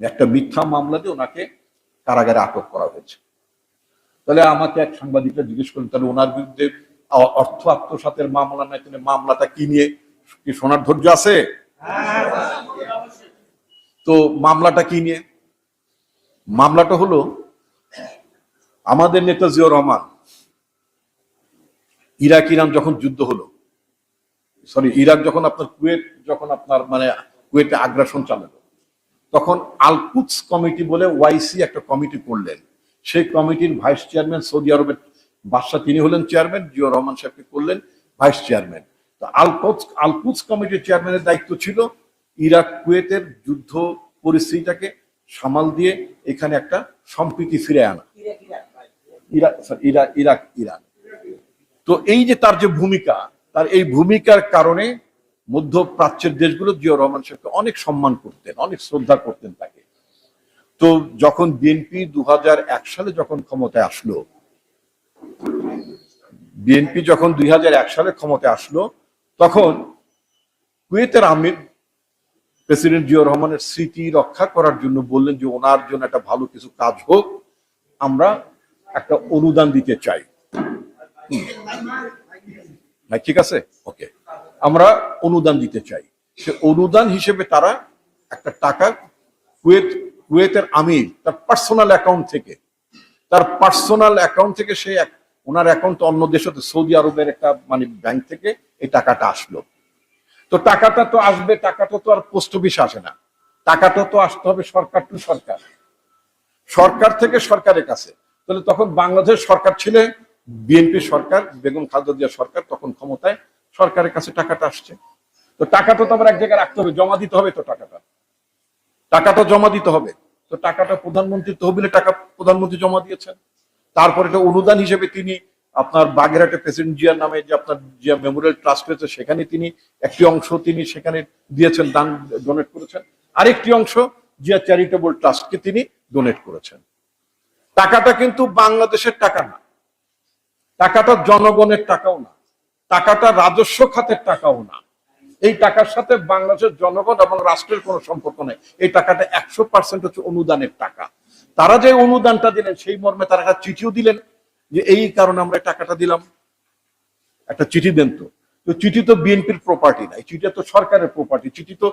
একটা মিথ্যা মামলা দিয়ে ওনাকে কারাগারে আটক করা হয়েছে। তাহলে আমাকে এক সাংবাদিকরা জিজ্ঞেস করলেন, তাহলে ওনার বিরুদ্ধে অর্থ আত্মসাতের মামলা নাই, তাহলে মামলাটা কি নিয়ে কি শোনার ধৈর্য আছে? তো মামলাটা কি নিয়ে? মামলাটা হলো, আমাদের নেতা জিয়াউর রহমান ইরাক ইরান যখন যুদ্ধ হলো সরি ইরাক যখন আপনার কুয়েত, যখন আপনার মানে কুয়েতে আগ্রাসন চালালো তখন আলকুৎস কমিটি বলে ওয়াইসি একটা কমিটি করলেন। সেই কমিটির ভাইস চেয়ারম্যান সৌদি আরবের বাদশাহ তিনি হলেন চেয়ারম্যান জিয়াউর রহমান সাহেবকে করলেন ভাইস চেয়ারম্যান। তো আলকুৎস কমিটির চেয়ারম্যানের দায়িত্ব ছিল ইরাক কুয়েতের যুদ্ধ পরিস্থিতিটাকে সামাল দিয়ে এখানে একটা সম্প্রীতি ফিরে আনা। Iraq Iraq Iraq, Iran. তো এই যে তার যে ভূমিকা, তার এই ভূমিকার কারণে মধ্যপ্রাচ্যের দেশগুলো জিয়াউর রহমান সাহেবকে অনেক সম্মান করতেন, অনেক শ্রদ্ধা করতেন তাকে। তো যখন বিএনপি দু সালে যখন ক্ষমতায় আসলো, বিএনপি যখন দুই সালে ক্ষমতায় আসলো, তখন কুয়েতের আমির প্রেসিডেন্ট জিয়াউর রহমানের স্মৃতি রক্ষা করার জন্য বললেন যে ওনার জন্য একটা ভালো কিছু কাজ হোক, আমরা একটা অনুদান দিতে চাই। ঠিক আছে? ওকে। আমরা অনুদান দিতে চাই। সে অনুদান হিসেবে তারা একটা টাকা কুয়েত, কুয়েতের আমির, তার পার্সোনাল অ্যাকাউন্ট থেকে, তার পার্সোনাল অ্যাকাউন্ট থেকে সে এক- ওনার অ্যাকাউন্ট অন্য দেশে সৌদি আরবের একটা মানে ব্যাংক থেকে এই টাকাটা আসলো। তো টাকাটা তো আসবে, টাকাটা তো আর পোস্ট অফিস আসে না। টাকাটা তো আসতে হবে সরকার টু সরকার। সরকার থেকে সরকারের কাছে। তাহলে তখন বাংলাদেশ সরকার ছিল, বিএনপি সরকার, বেগম খালেদা জিয়া সরকার তখন ক্ষমতায় সরকারের কাছে টাকাটা আসছে। তো টাকাটা তো আবার এক জায়গায় রাখতে হবে, জমা দিতে হবে তো টাকাটা। টাকাটা জমা দিতে হবে। তো টাকাটা প্রধানমন্ত্রী তহবিলে টাকা প্রধানমন্ত্রী জমা দিয়েছেন। তারপর এটা অনুদান হিসেবে তিনি আপনার বাগেরহাটে প্রেসিডেন্ট জিয়ার নামে যে আপনার জিয়া মেমোরিয়াল ট্রাস্ট রয়েছে, সেখানে তিনি একটি অংশ তিনি সেখানে দিয়েছেন, দান ডোনেট করেছেন। আরেকটি অংশ জিয়া চ্যারিটেবল ট্রাস্টকে তিনি ডোনেট করেছেন। টাকাটা কিন্তু বাংলাদেশের টাকা না। টাকাটা জনগণের টাকাও না। টাকাটা রাজস্ব খাতের টাকাও না। এই টাকার সাথে বাংলাদেশের জনগণ এবং রাষ্ট্রের কোনো সম্পর্ক নেই। এই টাকাটা একশো পার্সেন্ট হচ্ছে অনুদানের টাকা। তারা যে অনুদানটা দিলেন, সেই মর্মে তারা একটা চিঠিও দিলেন যে এই কারণে আমরা টাকাটা দিলাম। একটা চিঠি দেন তো। তো চিঠি তো বিএনপির প্রপার্টি না। এই চিঠি তো সরকারের প্রপার্টি চিঠি তো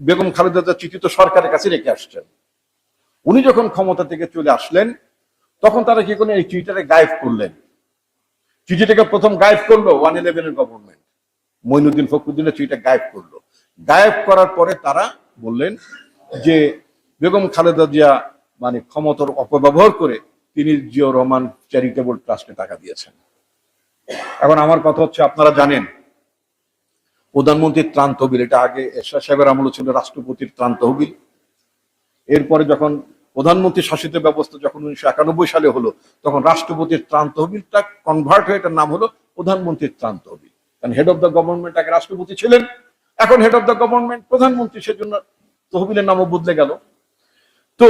বেগম খালেদা চিঠি তো সরকারের কাছে রেখে আসছেন। উনি যখন ক্ষমতা থেকে চলে আসলেন, তখন তারা কি করলেন? এই চিঠিটাকে গায়েব করলেন। চিঠিটাকে প্রথম গায়েব করল ওয়ান ইলেভেনের গভর্নমেন্ট মইনুদ্দিন ফখরুদ্দিনের চিঠিটা গায়েব করল। গায়েব করার পরে তারা বললেন যে, বেগম খালেদা জিয়া মানে ক্ষমতার অপব্যবহার করে তিনি জিয়াউর রহমান চ্যারিটেবল ট্রাস্টে টাকা দিয়েছেন। এখন আমার কথা হচ্ছে, আপনারা জানেন, প্রধানমন্ত্রীর ত্রাণ তহবিল, এটা আগে এরশাদ সাহেবের আমল ছিল, রাষ্ট্রপতির ত্রাণ তহবিল। এরপরে যখন প্রধানমন্ত্রী শাসিত ব্যবস্থা যখন উনিশশো একানব্বই সালে হলো, তখন রাষ্ট্রপতির ত্রাণ তহবিলটা কনভার্ট হয়ে এটার নাম হলো প্রধানমন্ত্রীর ত্রাণ তহবিল। কারণ হেড অফ দ্য গভর্নমেন্ট আগে রাষ্ট্রপতি ছিলেন, এখন হেড অফ দ্য গভর্নমেন্ট প্রধানমন্ত্রী, সেজন্য তহবিলের নামও বদলে গেল। তো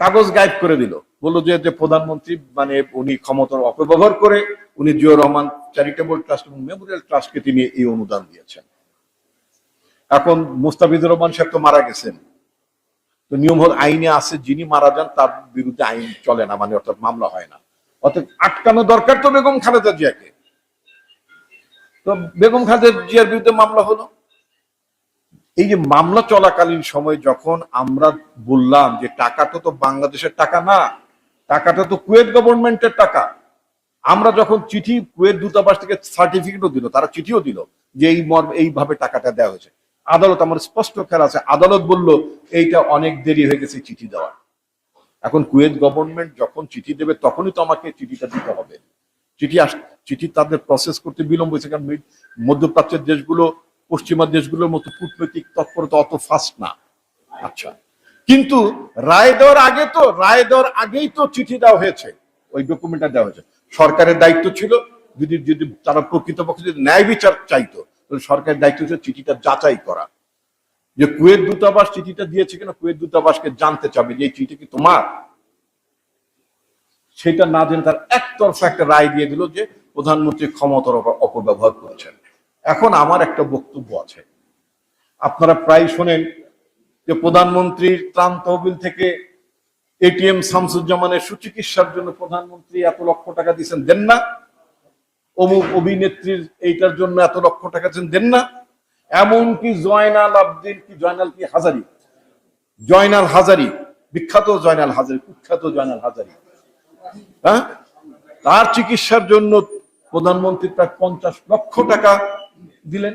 কাগজ গায়েব করে দিল, বলল যে প্রধানমন্ত্রী মানে উনি ক্ষমতার অপব্যবহার করে, উনি জিয়াউর রহমান চ্যারিটেবল ট্রাস্ট এবং মেমোরিয়াল ট্রাস্টকে তিনি এই অনুদান দিয়েছেন। এখন মুস্তাফিজুর রহমান সাহেব তো মারা গেছেন। তো নিয়ম হল আইনে আছে, যিনি মারা যান তার বিরুদ্ধে আইন চলে না মানে অর্থাৎ মামলা হয় না। অর্থাৎ আটকানো দরকার তো বেগম খালেদা জিয়াকে। তো বেগম খালেদা জিয়ার বিরুদ্ধে মামলা হলো। এই যে মামলা চলাকালীন সময় যখন আমরা বললাম যে টাকাটা তো বাংলাদেশের টাকা না, টাকাটা তো কুয়েত গভর্নমেন্টের টাকা। আমরা যখন চিঠি কুয়েত দূতাবাস থেকে সার্টিফিকেটও দিল, তারা চিঠিও দিল যে এই মর্ম এইভাবে টাকাটা দেওয়া হয়েছে। আদালত, আমার স্পষ্ট খেলা আছে, আদালত বলল, এইটা অনেক দেরি হয়ে গেছে চিঠি দেওয়া এখন কুয়েত গভর্নমেন্ট যখন চিঠি দেবে, তখনই তো আমাকে চিঠিটা দিতে হবে। চিঠি আস, চিঠি তাদের প্রসেস করতে বিলম্ব হয়েছে, কারণ মধ্যপ্রাচ্যের দেশগুলো, পশ্চিমা দেশগুলোর মতো কূটনৈতিক তৎপরতা অত ফাস্ট না। আচ্ছা। কিন্তু রায় দেওয়ার আগে তো, রায় দেওয়ার আগেই তো চিঠি দেওয়া হয়েছে, ওই ডকুমেন্টটা দেওয়া হয়েছে। সরকারের দায়িত্ব ছিল, যদি যদি তারা প্রকৃতপক্ষে যদি ন্যায় বিচার চাইতো সরকারের দায়িত্ব ছিল চিঠিটা যাচাই করা। যে কুয়েত দূতাবাস চিঠিটা দিয়েছে কিনা, কুয়েত দূতাবাসকে জানতে চাবে যে এই চিঠি কি তোমার? সেটা না জেনে তার একতরফা একটা রায় দিয়ে দিল যে প্রধানমন্ত্রী ক্ষমতার অপ- অপব্যবহার করেছেন। এখন আমার একটা বক্তব্য আছে। আপনারা প্রায় শোনেন যে প্রধানমন্ত্রীর ত্রাণ তহবিল থেকে এটিএম শামসুজ্জামানের সুচিকিৎসার জন্য প্রধানমন্ত্রী এত লক্ষ টাকা দিয়েছেন, দেন না। অমুক অভিনেত্রীর এইটার জন্য এত লক্ষ টাকা দেন না। এমনকি জয়নাল আব্দিন কি, জয়নাল কি হাজারি? জয়নাল হাজারি, বিখ্যাত জয়নাল হাজারি, কুখ্যাত জয়নাল হাজারি। হ্যাঁ? তার চিকিৎসার জন্য প্রধানমন্ত্রী প্রায় পঞ্চাশ লক্ষ টাকা দিলেন।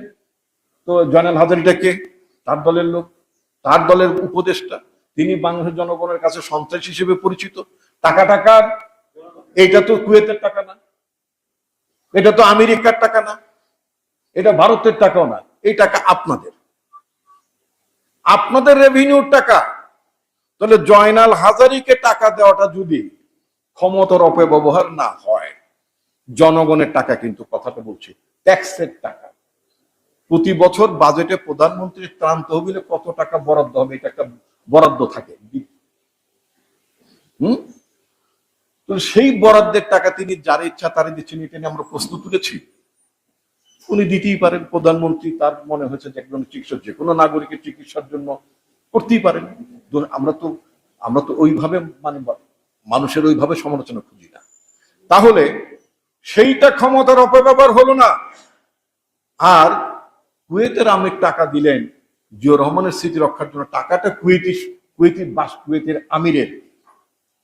তো জয়নাল হাজারিটা কে? তার দলের লোক, তার দলের উপদেষ্টা। তিনি বাংলাদেশের জনগণের কাছে সন্ত্রাস হিসেবে পরিচিত। টাকা টাকার এটা তো কুয়েতের টাকা এটা তো আমেরিকার টাকা না, এটা ভারতের টাকাও না, এই টাকা আপনাদের। আপনাদের রেভিনিউর টাকা, তাহলে জয়নাল হাজারিকে টাকা দেওয়াটা যদি ক্ষমতার অপব্যবহার না হয়, জনগণের টাকা কিন্তু কথাটা বলছি ট্যাক্সের টাকা। প্রতি বছর বাজেটে প্রধানমন্ত্রীর ত্রাণ তহবিলে কত টাকা বরাদ্দ হবে, এটা একটা বরাদ্দ থাকে। হুম? সেই বরাদ্দের টাকা তিনি যার ইচ্ছা তারে দিচ্ছেন, এটা নিয়ে আমরা প্রশ্ন তুলেছি। উনি দিতেই পারেন, প্রধানমন্ত্রী তার মনে হয়েছে যে একজন চিকিৎসক, যে কোনো নাগরিকের চিকিৎসার জন্য করতেই পারেন। আমরা তো আমরা তো ওইভাবে মানে মানুষের ওইভাবে সমালোচনা খুঁজি না। তাহলে সেইটা ক্ষমতার অপব্যবহার হলো না। আর কুয়েতের আমির টাকা দিলেন জিয়র রহমানের স্মৃতি রক্ষার জন্য। টাকাটা কুয়েতি কুয়েতি বাস, কুয়েতের আমিরের।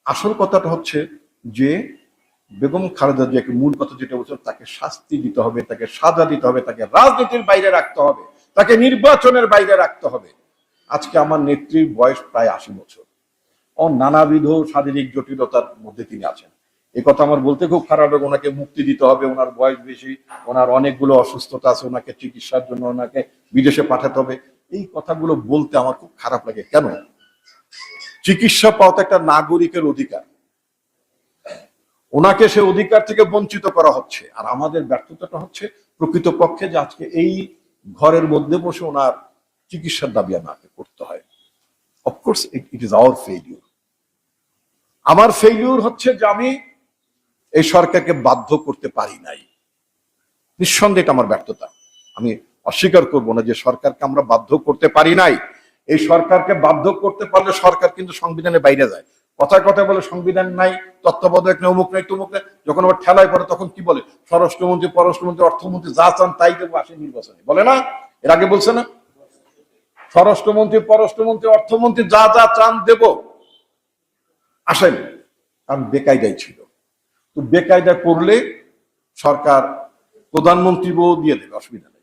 আসল কথাটা হচ্ছে যে বেগম খালেদা জিয়াকে মূল কথা যেটা বলছেন, তাকে শাস্তি দিতে হবে, তাকে সাজা দিতে হবে, তাকে রাজনীতির বাইরে রাখতে হবে, তাকে নির্বাচনের বাইরে রাখতে হবে। আজকে আমার নেত্রীর বয়স প্রায় আশি বছর। ও নানাবিধ শারীরিক জটিলতার মধ্যে তিনি আছেন। এই কথা আমার বলতে খুব খারাপ লাগে, ওনাকে মুক্তি দিতে হবে, ওনার বয়স বেশি, ওনার অনেকগুলো অসুস্থতা আছে, ওনাকে চিকিৎসার জন্য ওনাকে বিদেশে পাঠাতে হবে। এই কথাগুলো বলতে আমার খুব খারাপ লাগে। কেন? চিকিৎসা পাওয়া তো একটা নাগরিকের অধিকার। ওনাকে সে অধিকার থেকে বঞ্চিত করা হচ্ছে। আর আমাদের ব্যর্থতাটা হচ্ছে প্রকৃতপক্ষে যে আজকে এই ঘরের মধ্যে বসে ওনার চিকিৎসার দাবি আমাকে করতে হয়। Of course it is our failure আমার ফেইলিউর হচ্ছে যে আমি এই সরকারকে বাধ্য করতে পারি নাই। নিঃসন্দেহ এটা আমার ব্যর্থতা। আমি অস্বীকার করব না যে সরকারকে আমরা বাধ্য করতে পারি নাই। এই সরকারকে বাধ্য করতে পারলে সরকার কিন্তু সংবিধানের বাইরে যায়। কথায় কথায় বলে, সংবিধান নাই, তত্ত্বাবধায়ক নেই, অমুক নাই, তমুক নাই। যখন আবার ঠেলায় পড়ে, তখন কি বলে? স্বরাষ্ট্রমন্ত্রী, পররাষ্ট্রমন্ত্রী, অর্থমন্ত্রী যা চান তাই দেবো, আসে নির্বাচনে। বলে না? এর আগে বলছে না? স্বরাষ্ট্রমন্ত্রী, পররাষ্ট্রমন্ত্রী, অর্থমন্ত্রী যা যা চান দেব। আসেন। কারণ বেকায়দাই ছিল। তো বেকায়দা করলে সরকার প্রধানমন্ত্রী দিয়ে দেবে, অসুবিধা।